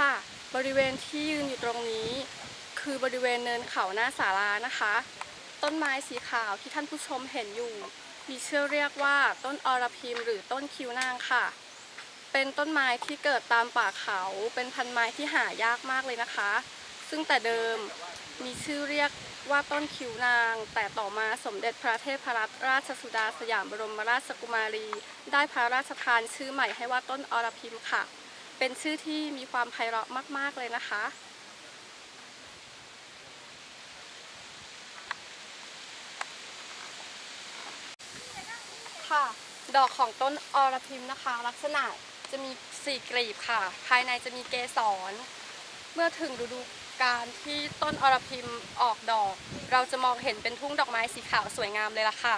ค่ะ บริเวณที่ยืนอยู่ตรงนี้ คือบริเวณเนินเขาหน้าศาลานะคะ ต้นไม้สีขาวที่ท่านผู้ชมเห็นอยู่ มีชื่อเรียกว่าต้นอรพิมหรือต้นคิวนางค่ะ เป็นต้นไม้ที่เกิดตามป่าเขา เป็นพันไม้ที่หายากมากเลยนะคะ ซึ่งแต่เดิมมีชื่อเรียกว่าต้นคิวนาง แต่ต่อมาสมเด็จพระเทพรัตนราชสุดาสยามบรมราชกุมารี ได้พระราชทานชื่อใหม่ให้ว่าต้นอรพิมค่ะ เป็นชื่อที่มีความไพเราะมาก ๆ เลยนะคะ ค่ะ ดอกของต้นอรพิมนะคะ ลักษณะจะมีสี่กลีบค่ะ ภายในจะมีเกสร เมื่อถึงฤดูกาลที่ต้นอรพิมออกดอก เราจะมองเห็นเป็นทุ่งดอกไม้สีขาวสวยงามเลยล่ะค่ะ